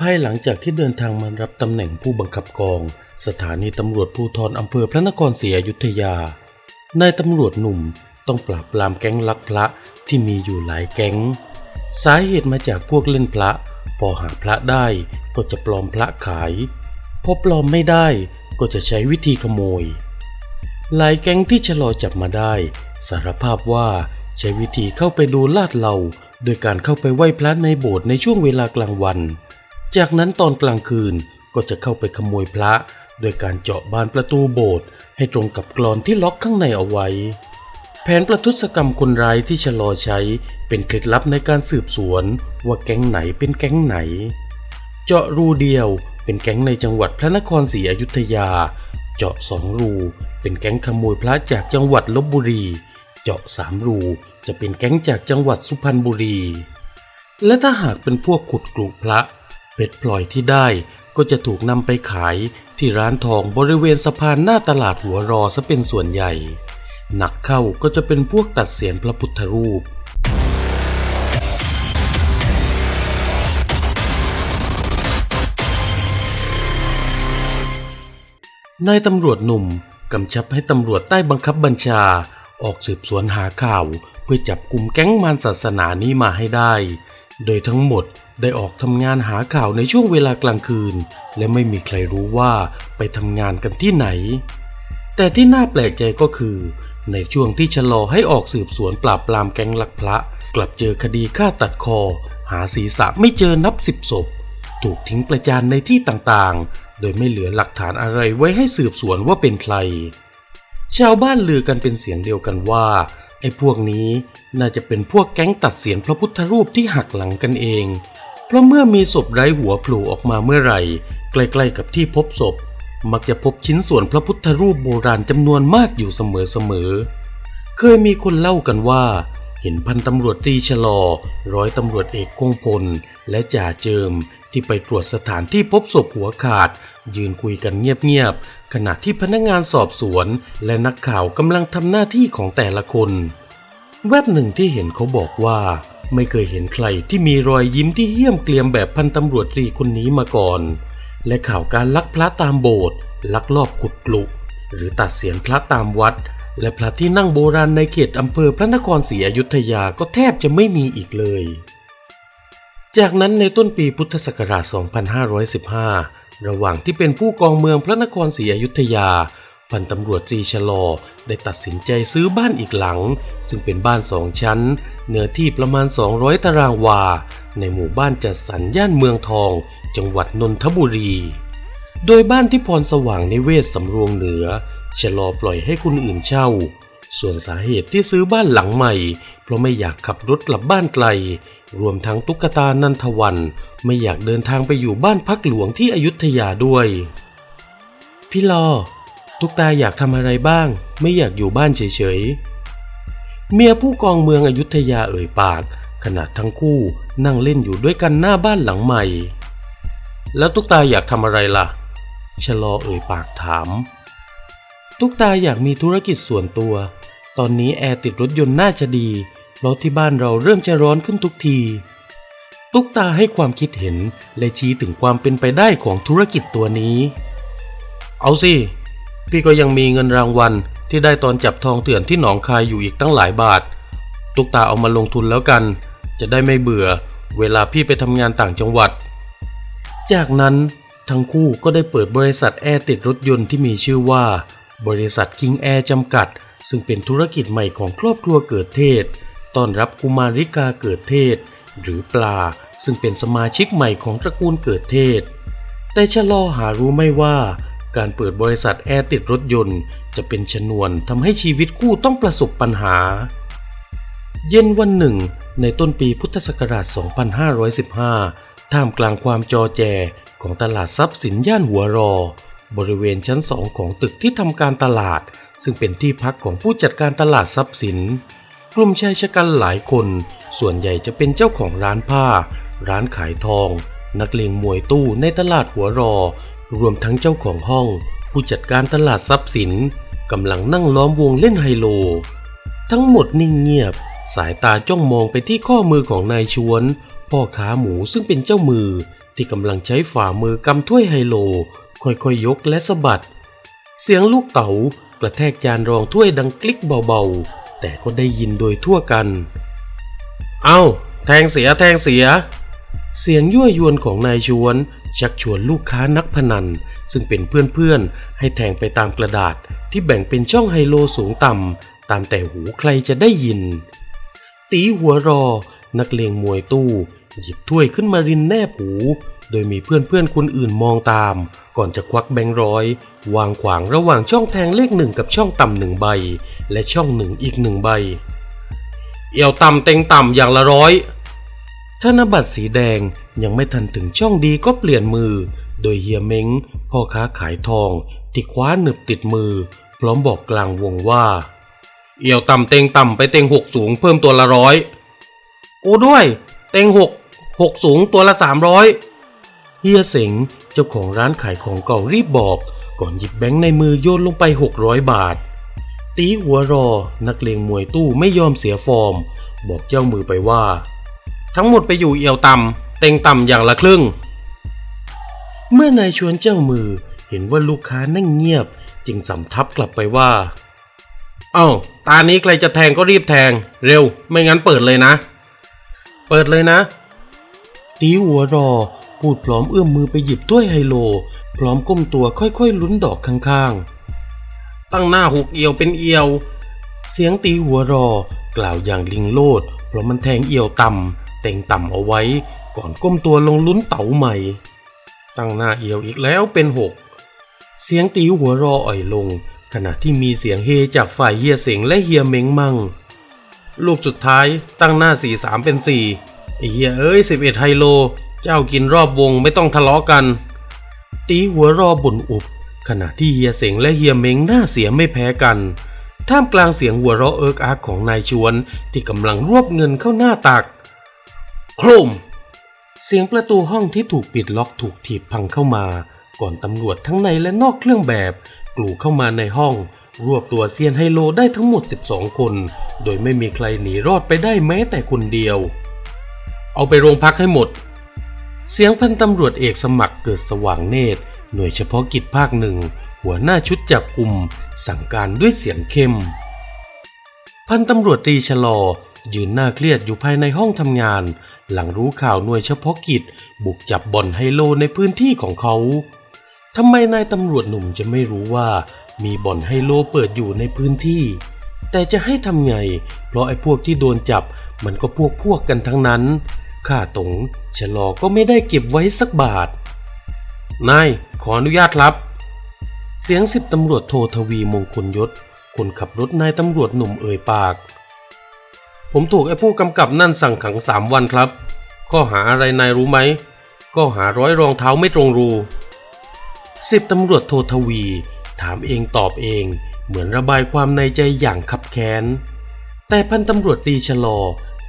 ภายหลังจากที่เดินทางมารับตำแหน่งผู้บังคับกอง สถานีตำรวจภูธรอำเภอพระนครศรีอยุธยานายตำรวจหนุ่มต้องปราบปรามแก๊งลักพระที่มีอยู่หลายแก๊ง สาเหตุมาจากพวกเล่นพระ พอหาพระได้ก็จะปลอมพระขาย พอปลอมไม่ได้ก็จะใช้วิธีขโมย หลายแก๊งที่ชะลอจับมาได้ สารภาพว่าใช้วิธีเข้าไปดูลาดเหลาโดยการเข้าไปไหว้พระในโบสถ์ในช่วงเวลากลางวัน จากนั้นตอนกลางคืนก็จะเข้าไปขโมยพระ โดยการเจาะบานประตูโบสถ์ให้ตรงกับกรอนที่ล็อกข้างในเอาไว้ แผนประทุษกรรมคนร้ายที่ชะลอใช้เป็นเคล็ดลับในการสืบสวนว่าแก๊งไหนเป็นแก๊งไหน เจาะรูเดียวเป็นแก๊งในจังหวัดพระนครศรีอยุธยา เจาะสองรูเป็นแก๊งขโมยพระจากจังหวัดลบบุรี เจาะสามรูจะเป็นแก๊งจากจังหวัดสุพรรณบุรี และถ้าหากเป็นพวกขุดกลุพระ เพชรพลอยที่ได้ก็จะถูกนำไปขายที่ร้านทองบริเวณสะพานหน้าตลาดหัวรอซะเป็นส่วนใหญ่ หนักเข้าก็จะเป็นพวกตัดเสียนพระพุทธรูป นายตำรวจหนุ่มกำชับให้ตำรวจใต้บังคับบัญชา ออกสืบสวนหาข่าว เพื่อจับกลุ่มแก๊งมารศาสนานี้มาให้ได้ โดยทั้งหมด ได้ออกทำงานหาข่าวในช่วงเวลากลางคืน และไม่มีใครรู้ว่าไปทำงานกันที่ไหน แต่ที่น่าแปลกใจก็คือ ในช่วงที่ชะลอให้ออกสืบสวนปราบปรามแก๊งลักพระ กลับเจอคดีฆ่าตัดคอ หาศีรษะไม่เจอนับสิบศพ ถูกทิ้งประจานในที่ต่างๆ โดยไม่เหลือหลักฐานอะไรไว้ให้สืบสวนว่าเป็นใคร ชาวบ้านลือกันเป็นเสียงเดียวกันว่าไอ้พวกนี้น่าจะเป็นพวกแก๊งตัดเสียนพระพุทธรูปที่หักหลังกันเอง เพราะเมื่อมีศพไร้หัวโผล่ออกมาเมื่อไหร่ ใกล้ๆกับที่พบศพ มักจะพบชิ้นส่วนพระพุทธรูปโบราณจำนวนมากอยู่เสมอๆ เคยมีคนเล่ากันว่า เห็นพันตำรวจตรีชะลอ ร้อยตำรวจเอกคงพล และจ่าเจิม ที่ไปตรวจสถานที่พบศพหัวขาด ยืนคุยกันเงียบๆ ขณะที่พนักงานสอบสวน และนักข่าวกำลังทำหน้าที่ของแต่ละคน แวบหนึ่งที่เห็นเขาบอกว่า ไม่เคยเห็นใครที่มีรอยยิ้มที่เหี้ยมเกลียมแบบพันตำรวจตรีคนนี้มาก่อน และข่าวการลักพระตามโบสถ์ลักลอบขุดกลุ หรือตัดเสียนพระตามวัด และพระที่นั่งโบราณในเขตอำเภอพระนครศรีอยุธยาก็แทบจะไม่มีอีกเลย จากนั้นในต้นปีพุทธศักราช 2515 ระหว่างที่เป็นผู้กองเมืองพระนครศรีอยุธยา พันตำรวจตรีชะลอได้ตัดสินใจซื้อบ้านอีกหลัง ซึ่งเป็นบ้านสองชั้น เนื้อที่ประมาณ 200 ตารางวา ในหมู่บ้านจัดสรรย่านเมืองทอง จังหวัดนนทบุรี โดยบ้านที่พรสว่างในเวศสำรวงเหนือชะลอปล่อยให้คนอื่นเช่า ส่วนสาเหตุที่ซื้อบ้านหลังใหม่ เพราะไม่อยากขับรถกลับบ้านไกล รวมทั้งตุ๊กตานันทวัน ไม่อยากเดินทางไปอยู่บ้านพักหลวงที่อยุธยาด้วย พี่ลอ ตุ๊กตาอยากทำอะไรบ้าง ไม่อยากอยู่บ้านเฉยๆ เมียผู้กองเมืองอยุธยาเอ่ยปาก ขณะทั้งคู่นั่งเล่นอยู่ด้วยกันหน้าบ้านหลังใหม่ แล้วตุ๊กตาอยากทำอะไรล่ะ ชะลอเอ่ยปากถาม ตุ๊กตาอยากมีธุรกิจส่วนตัว ตอนนี้แอร์ติดรถยนต์น่าจะดีเพราะที่บ้านเราเริ่มจะร้อนขึ้นทุกที ตุ๊กตาให้ความคิดเห็นและชี้ถึงความเป็นไปได้ของธุรกิจตัวนี้ เอาสิ พี่ก็ยังมีเงินรางวัลที่ได้ตอนจับทองเถื่อนที่หนองคายอยู่อีกตั้งหลายบาท ตุกตาเอามาลงทุนแล้วกัน จะได้ไม่เบื่อ เวลาพี่ไปทำงานต่างจังหวัด จากนั้นทั้งคู่ก็ได้เปิดบริษัทแอร์ติดรถยนต์ที่มีชื่อว่า บริษัทคิงแอร์จำกัด ซึ่งเป็นธุรกิจใหม่ของครอบครัวเกิดเทศต้อนรับกุมาริกาเกิดเทศ หรือปลา ซึ่งเป็นสมาชิกใหม่ของตระกูลเกิดเทศ แต่ชะลอหารู้ไม่ว่า การเปิดบริษัทแอร์ติดรถยนต์ จะเป็นชนวนทำให้ชีวิตคู่ต้องประสบปัญหา เย็นวันหนึ่ง ในต้นปีพุทธศักราช 2515 ท่ามกลางความจอแจของตลาดทรัพย์สินย่านหัวรอ บริเวณชั้นสองของตึกที่ทำการตลาด ซึ่งเป็นที่พักของผู้จัดการตลาดทรัพย์สิน กลุ่มชายชะกันหลายคน ส่วนใหญ่จะเป็นเจ้าของร้านผ้า ร้านขายทอง นักเลงมวยตู้ในตลาดหัวรอ รวมทั้งเจ้าของห้อง ผู้จัดการตลาดทรัพย์สินกำลังนั่งล้อมวงเล่นไฮโล ทั้งหมดนิ่งเงียบ สายตาจ้องมองไปที่ข้อมือของนายชวน พ่อค้าหมูซึ่งเป็นเจ้ามือที่กำลังใช้ฝ่ามือกำถ้วยไฮโล ค่อยๆยยกและสะบัด เสียงลูกเต๋ากระแทกจานรองถ้วยดังกลิกเบาๆ แต่ก็ได้ยินโดยทั่วกัน เอาแทงเสียแทงเสีย เสียงยั่วยวนของนายชวน ชักชวนลูกค้านักพนัน ซึ่งเป็นเพื่อนๆ ให้แทงไปตามกระดาษที่แบ่งเป็นช่องไฮโลสูงต่ำ ตามแต่หูใครจะได้ยิน ตีหัวรอ นักเลงมวยตู้ หยิบถ้วยขึ้นมารินแนบหู โดยมีเพื่อนๆคนอื่นมองตาม ก่อนจะควักแบงค์ร้อย วางขวางระหว่างช่องแทงเลขหนึ่งกับช่องต่ำหนึ่งใบ และช่องหนึ่งอีกหนึ่งใบ เอี่ยวต่ำเต็งต่ำอย่างละร้อยธนบัตรสีแดง ยังไม่ทันถึงช่องดีก็เปลี่ยนมือ โดยเฮียเม้งพ่อค้าขายทองที่คว้าหนึบติดมือ พร้อมบอกกลางวงว่า เอี่ยวต่ำเต็งต่ำไปเต็งหกสูงเพิ่มตัวละร้อยกูด้วย เต็งหกหกสูงตัวละสามร้อยเฮียเสงเจ้าของร้านขายของเก่ารีบบอก ก่อนหยิบแบงค์ในมือโยนลงไปหกร้อยบาท ตีหัวรอ นักเลงมวยตู้ไม่ยอมเสียฟอร์ม บอกเจ้ามือไปว่า ทั้งหมดไปอยู่เอียวต่ำ เต็งต่ำอย่างละครึ่ง เมื่อนายชวนเจ้ามือเห็นว่าลูกค้านั่งเงียบ จึงสำทับกลับไปว่า เอ้า ตานี้ใครจะแทงก็รีบแทง เร็ว ไม่งั้นเปิดเลยนะ เปิดเลยนะ ตีหัวรอ พูดพร้อมเอื้อมมือไปหยิบถ้วยไฮโล พร้อมก้มตัวค่อยๆลุ้นดอกข้างๆ ตั้งหน้าหุกเอียวเป็นเอียว เสียงตีหัวรอกล่าวอย่างลิงโลดเพราะมันแทงเอียวต่ำเต็งต่ำเอาไว้ ก่อนก้มตัวลงลุ้นเต๋าใหม่ ตั้งหน้าเอียวอีกแล้วเป็นหกเสียงตีหัวรออ่อยลง ขณะที่มีเสียงเฮจากฝ่ายเฮียเสงและเฮียเม้งมั่ง ลูกสุดท้ายตั้งหน้าสี่สามเป็นสี่เฮียเอ้ยสิบเอ็ดไฮโล เจ้ากินรอบวงไม่ต้องทะเลาะกัน ตีหัวรอบ่นอุบ ขณะที่เฮียเสงและเฮียเม้งหน้าเสียไม่แพ้กัน ท่ามกลางเสียงหัวเราะเอิกอักของนายชวนที่กำลังรวบเงินเข้าหน้าตัก โครม เสียงประตูห้องที่ถูกปิดล็อกถูกถีบพังเข้ามา ก่อนตำรวจทั้งในและนอกเครื่องแบบกลูเข้ามาในห้อง รวบตัวเซียนไฮโลได้ทั้งหมด 12 คน โดยไม่มีใครหนีรอดไปได้แม้แต่คนเดียว เอาไปโรงพักให้หมด เสียงพันตำรวจเอกสมัครเกิดสว่างเนตร หน่วยเฉพาะกิจภาคหนึ่ง หัวหน้าชุดจับกลุ่มสั่งการด้วยเสียงเข้ม พันตำรวจตรีชะลอ ยืนหน้าเครียดอยู่ภายในห้องทำงาน หลังรู้ข่าวหน่วยเฉพาะกิจ บุกจับบ่อนไฮโลในพื้นที่ของเขาทำไมนายตำรวจหนุ่มจะไม่รู้ว่ามีบ่อนไฮโลเปิดอยู่ในพื้นที่ แต่จะให้ทำไง เพราะไอ้พวกที่โดนจับมันก็พวกพวกกันทั้งนั้นข้าตงชะลอก็ไม่ได้เก็บไว้สักบาท นาย ขออนุญาตครับ เสียงสิบตำรวจโททวีมงคลยศ คนขับรถนายตำรวจหนุ่มเอ่ยปาก ผมถูกไอ้ผู้กำกับนั่นสั่งขังสามวันครับ ข้อหาอะไรนายรู้ไหม ก็หาร้อยรองเท้าไม่ตรงรูสิบตำรวจโททวี ถามเองตอบเอง เหมือนระบายความในใจอย่างขับแค้น แต่พันตำรวจตีชะลอ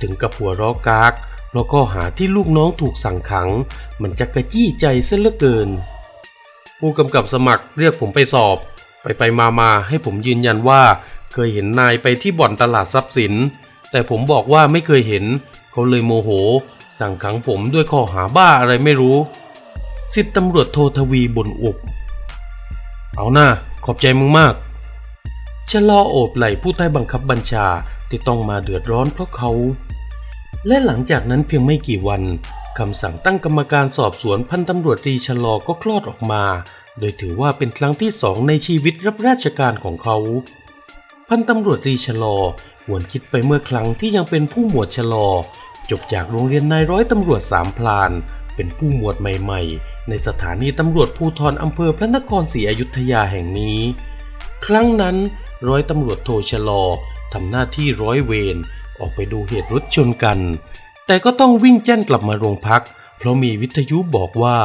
ถึงกับหัวร้อกากเพราะข้อหาที่ลูกน้องถูกสั่งขัง มันจะกระจี้ใจเส้นเหลือเกิน ผู้กำกับสมัครเรียกผมไปสอบ ไปไปมามาให้ผมยืนยันว่า เคยเห็นนายไปที่บ่อนตลาดทรัพย์สิน แต่ผมบอกว่าไม่เคยเห็น เขาเลยโมโห สั่งขังผมด้วยข้อหาบ้าอะไรไม่รู้สิบตำรวจโททวีบ่นอุบ เอาหน้าขอบใจมึงมากชะลอโอบไหลผู้ใต้บังคับบัญชาที่ต้องมาเดือดร้อนเพราะเขา และหลังจากนั้นเพียงไม่กี่วันคำสั่งตั้งกรรมการสอบสวนพันตำรวจตรีชะลอก็คลอดออกมา โดยถือว่าเป็นครั้งที่สองในชีวิตรับราชการของเขา พันตำรวจตรีชะลอหวนคิดไปเมื่อครั้งที่ยังเป็นผู้หมวดชะลอ จบจากโรงเรียนนายร้อยตำรวจสามพลาน เป็นผู้หมวดใหม่ๆ ในสถานีตำรวจภูธรอำเภอพระนครศรีอยุธยาแห่งนี้ ครั้งนั้นร้อยตำรวจโทชะลอทำหน้าที่ร้อยเวรออกไปดูเหตุรถชนกัน แต่ก็ต้องวิ่งแจ้นกลับมาโรงพัก เพราะมีวิทยุบอกว่า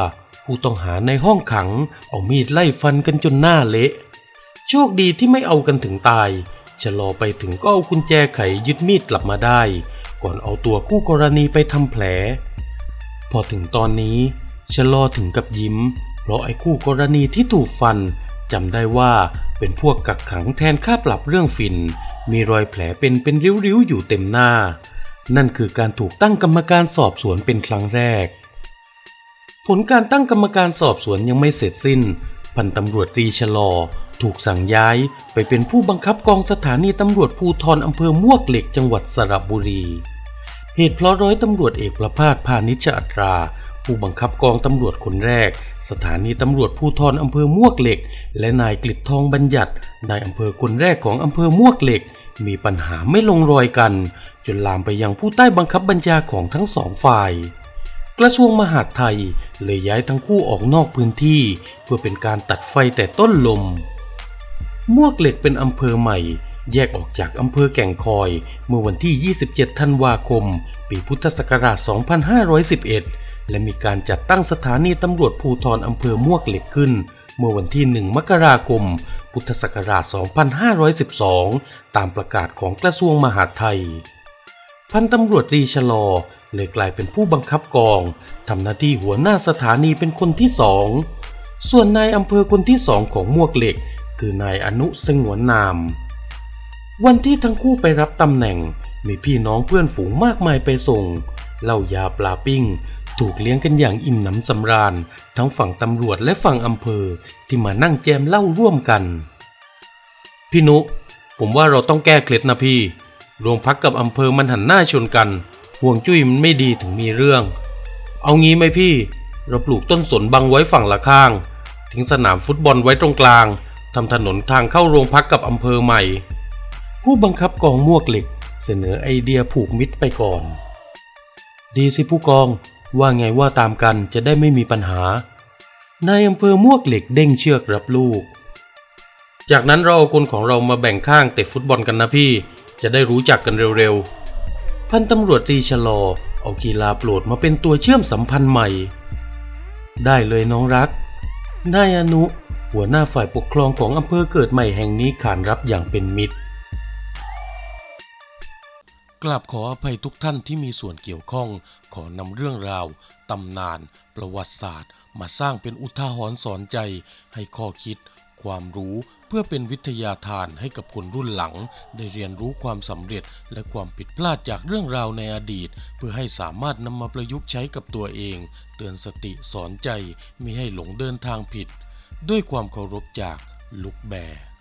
ผู้ต้องหาในห้องขังเอามีดไล่ฟันกันจนหน้าเละ โชคดีที่ไม่เอากันถึงตาย ชะลอไปถึงก็เอากุญแจไขยึดมีดกลับมาได้ ก่อนเอาตัวคู่กรณีไปทำแผล พอถึงตอนนี้ ชะลอถึงกับยิ้ม เพราะไอ้คู่กรณีที่ถูกฟันจำได้ว่าเป็นพวกกักขังแทนค่าปรับเรื่องฝิ่นมีรอยแผลเป็นเป็นริ้วๆอยู่เต็มหน้า นั่นคือการถูกตั้งกรรมการสอบสวนเป็นครั้งแรก ผลการตั้งกรรมการสอบสวนยังไม่เสร็จสิ้น พันตำรวจตรีชะลอ ถูกสั่งย้ายไปเป็นผู้บังคับกองสถานีตำรวจภูธรอำเภอมวกเหล็กจังหวัดสระบุรี เหตุเพราะร้อยตำรวจเอกประภาสพานิชอัตรา ผู้บังคับกองตำรวจคนแรก สถานีตำรวจภูธรอำเภอมวกเหล็ก และนายกฤษทองบัญญัตินายอำเภอคนแรกของอำเภอมวกเหล็ก มีปัญหาไม่ลงรอยกัน จนลามไปยังผู้ใต้บังคับบัญชาของทั้งสองฝ่ายกระทรวงมหาดไทยเลยย้ายทั้งคู่ออกนอกพื้นที่ เพื่อเป็นการตัดไฟแต่ต้นลม มวกเหล็กเป็นอำเภอใหม่ แยกออกจากอำเภอแก่งคอย เมื่อวันที่ 27 ธันวาคม ปีพุทธศักราช 2511 และมีการจัดตั้งสถานีตำรวจภูธรอำเภอมวกเหล็กขึ้น เมื่อวันที่ 1 มกราคม พุทธศักราช 2512 ตามประกาศของกระทรวงมหาดไทย พันตำรวจตรีชะลอเลยกลายเป็นผู้บังคับกองทำหน้าที่หัวหน้าสถานีเป็นคนที่สองส่วนนายอำเภอคนที่สองของมวกเหล็ก คือนายอนุสงวนนาม วันที่ทั้งคู่ไปรับตำแหน่งมีพี่น้องเพื่อนฝูงมากมายไปส่งเหล้ายาปลาปิ้ง ถูกเลี้ยงกันอย่างอิ่มหนำสำราญ ทั้งฝั่งตำรวจและฝั่งอำเภอที่มานั่งแจมเล้าร่วมกัน พี่นุ ผมว่าเราต้องแก้เคล็ดนะพี่โรงพักกับอำเภอมันหันหน้าชนกัน ห่วงจุ้ยมันไม่ดีถึงมีเรื่อง เอางี้ไหมพี่ เราปลูกต้นสนบังไว้ฝั่งละข้าง ทิ้งสนามฟุตบอลไว้ตรงกลาง ทำถนนทางเข้าโรงพักกับอำเภอใหม่ ผู้บังคับกองมวกเหล็ก เสนอไอเดียผูกมิตรไปก่อน ดีสิผู้กองว่าไงว่าตามกันจะได้ไม่มีปัญหานายอำเภอมวกเหล็กเด้งเชือกรับลูก จากนั้นเราเอาคนของเรามาแบ่งข้างเตะฟุตบอลกันนะพี่ จะได้รู้จักกันเร็วๆ พันตำรวจตรีชะลอ เอากีฬาโปรดมาเป็นตัวเชื่อมสัมพันธ์ใหม่ ได้เลยน้องรักนายอนุ หัวหน้าฝ่ายปกครองของอำเภอเกิดใหม่แห่งนี้ขานรับอย่างเป็นมิตร กราบขออภัยทุกท่านที่มีส่วนเกี่ยวข้อง ขอนำเรื่องราว ตำนาน ประวัติศาสตร์ มาสร้างเป็นอุทาหรณ์สอนใจ ให้ข้อคิด ความรู้เพื่อเป็นวิทยาทานให้กับคนรุ่นหลัง ได้เรียนรู้ความสำเร็จและความผิดพลาดจากเรื่องราวในอดีต เพื่อให้สามารถนำมาประยุกต์ใช้กับตัวเอง เตือนสติสอนใจมิให้หลงเดินทางผิด ด้วยความเคารพจากลุกแบร์